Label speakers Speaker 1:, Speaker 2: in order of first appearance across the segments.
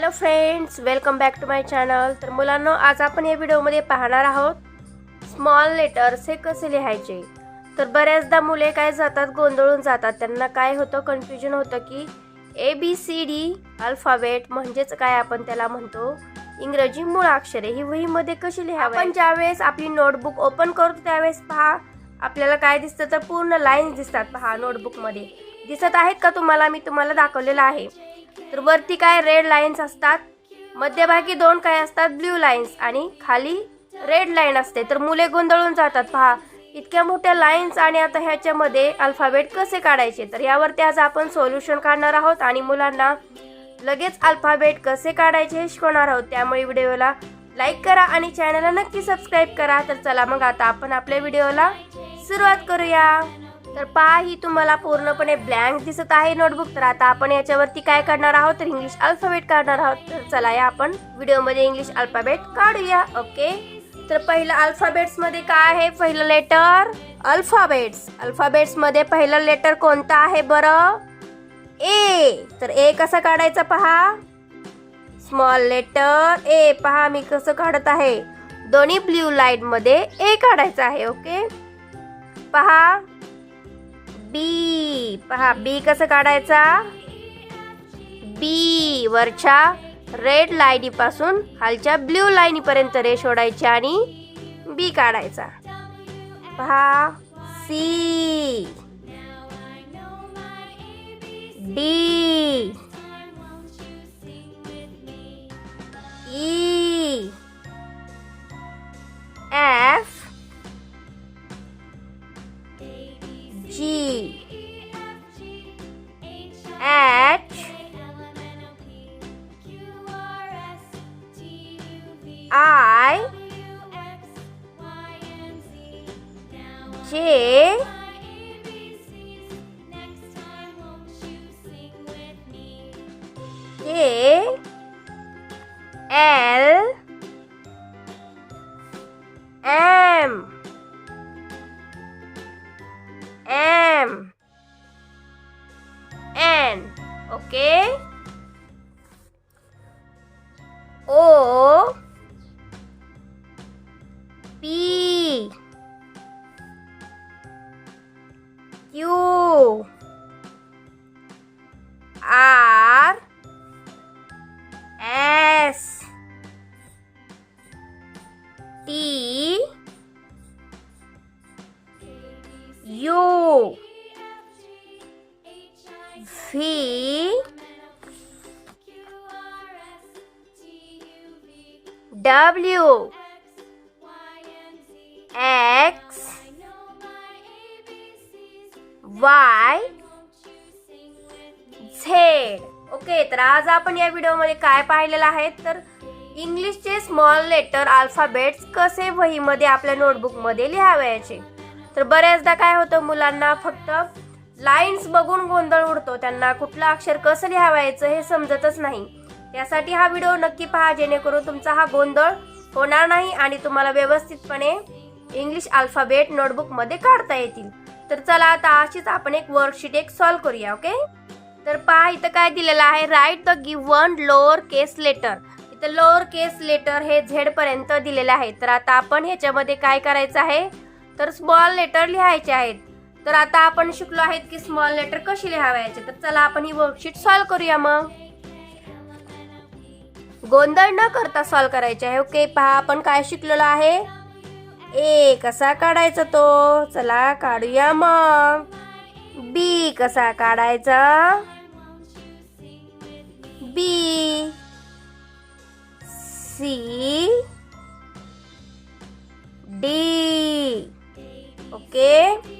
Speaker 1: Hello friends welcome back to my channel तर मुलांना आज आपण या व्हिडिओमध्ये पाहणार आहोत स्मॉल लेटर्स हे कसे लिहायचे? तर बऱ्याचदा मुले काय जातात गोंधळून जातात. त्यांना काय होतं कन्फ्युजन होतं की A B C D alphabet म्हणजेच काय आपण त्याला म्हणतो? इंग्रजी मुळाक्षरे ही वहीमध्ये कशी लिहावी? आपण ज्यावेळेस आपली नोटबुक ओपन करतो त्यावेळेस पहा. आपल्याला काय दिसतं तर पूर्ण लाईन्स दिसतात पहा नोटबुकमध्ये दिसत आहेत का तुम्हाला? मी तुम्हाला दाखवलेलं आहे. तर वरती काय रेड लाईन्स असतात? मध्यभागी दोन काय असतात? ब्ल्यू लाईन्स आणि खाली रेड लाईन असते. तर मुले गोंधळून जातात. पहा इतक्या मोठ्या लाईन्स आणि आता ह्याच्यामध्ये अल्फाबेट कसे काढायचे? तर यावरती आज आपण सोल्युशन काढणार आहोत आणि मुलांना लगेच अल्फाबेट कसे काढायचे हे शिकवणार आहोत. त्यामुळे व्हिडिओला लाईक करा आणि चॅनलला नक्की सबस्क्राईब करा. तर चला मग आता आपण आपल्या व्हिडिओला सुरुवात करूया. तर पहा ही तुम्हाला पूर्णपणे ब्लँक दिसत आहे नोटबुक तर आता आपण याच्यावरती काय करणार आहोत? तर इंग्लिश अल्फाबेट काढणार आहोत. तर चला या आपण व्हिडिओमध्ये इंग्लिश अल्फाबेट काढूया. ओके तर पहिलं अल्फाबेट्समध्ये काय आहे? पहिलं लेटर अल्फाबेट्स अल्फाबेट्समध्ये पहिलं लेटर कोणतं आहे बरं? ए तर ए कसा काढायचा पहा? स्मॉल लेटर ए पहा मी कसं काढत आहे? दोन्ही ब्ल्यू लाइटमध्ये ए काढायचं आहे. ओके पहा. बी पहा बी कसं काढायचा? बी वरच्या रेड लाईनीपासून खालच्या ब्ल्यू लाईनीपर्यंत रेष ओढायची आणि बी काढायचा. पहा C D E M. N okay O P Q V W. X. Y. Z okay तर आज आपण या व्हिडिओमध्ये काय पाहिलेलं आहे? तर इंग्लिशचे स्मॉल लेटर अल्फाबेट्स कसे वहीमध्ये आपल्या नोटबुकमध्ये लिहावयाचे. तर बऱ्याचदा काय होतं मुलांना फक्त लाईन्स बघून गोंधळ उडतो. त्यांना कुठलं अक्षर कसं लिहावायचं हे समजतच नाही. त्यासाठी हा व्हिडिओ नक्की पहा जेणेकरून तुमचा हा गोंधळ होणार नाही आणि तुम्हाला व्यवस्थितपणे इंग्लिश अल्फाबेट नोटबुकमध्ये काढता येतील. तर चला आता अशीच आपण एक वर्कशीट एक सॉल्व करूया ओके तर पहा इथं काय दिलेलं आहे? Write the given lower case letter इथं लोअर केस लेटर हे झेड पर्यंत आहे. तर आता आपण ह्याच्यामध्ये काय करायचं आहे? तर स्मॉल लेटर लिहायचे आहेत. तर आता आपण शिकलो आहेत की स्मॉल लेटर कशी लिहावायचे. तर चला आपण ही वर्कशीट सॉल्व करूया मग. गोंधळ न करता सॉल्व करायचे आहे. ओके पहा आपण काय शिकलेलो आहे? ए कसा काढायचा तो. चला काढूया मग. बी कसा काढायचा? B C D okay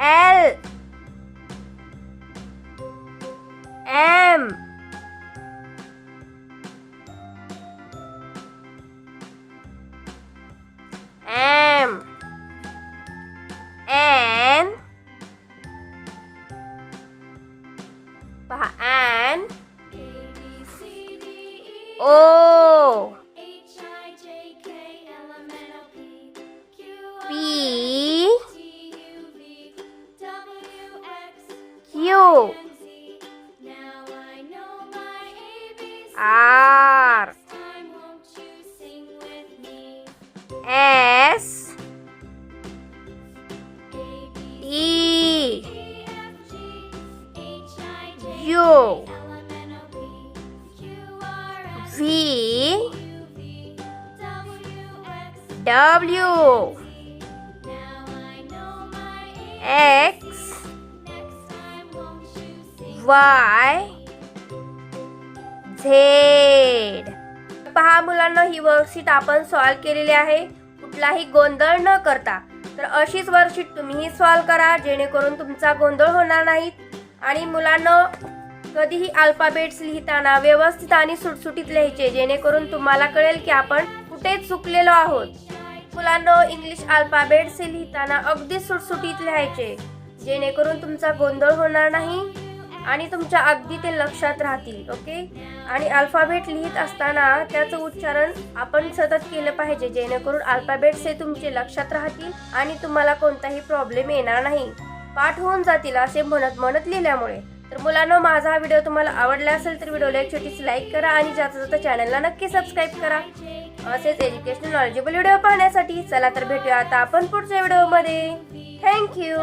Speaker 1: L. M. M. N. N O. you. R S E U V W X Y Z. पहा मुलांना ही वर्कशीट आपण सॉल्व केलेली आहे. कुठलाही गोंधळ न करता. तर अशीच वर्कशीट तुम्हीही सॉल्व करा जेणेकरून तुमचा गोंधळ होणार नाहीत आणि मुलांना कधीही अल्फाबेट्स लिहिताना व्यवस्थित आणि सुटसुटीत लिहायचे जेणेकरून तुम्हाला कळेल की आपण कुठे चुकलेलो आहोत. मुलांना इंग्लिश अल्फाबेट्स लिहिताना अगदी सुटसुटीत लिहायचे जेणेकरून तुमचा गोंधळ होणार नाही. आणि तुमच्या अगदी ते लक्षात राहतील ओके? आणि अल्फाबेट लिहित असताना त्याचं उच्चारण आपण सतत केलं पाहिजे जेणेकरून अल्फाबेट्स हे तुमचे लक्षात राहतील आणि तुम्हाला कोणताही प्रॉब्लेम येणार नाही. पाठ होऊन जातील असे म्हणत म्हणत लिहिल्यामुळे. तर मुलांना माझा हा व्हिडिओ तुम्हाला आवडला असेल तर व्हिडिओला एक छोटीशी लाईक करा आणि जाता जाता चॅनलला नक्की सबस्क्राईब करा. असेच एज्युकेशनल नॉलेजेबल व्हिडिओ पाहण्यासाठी चला तर भेटूया आता आपण पुढच्या व्हिडिओमध्ये थँक्यू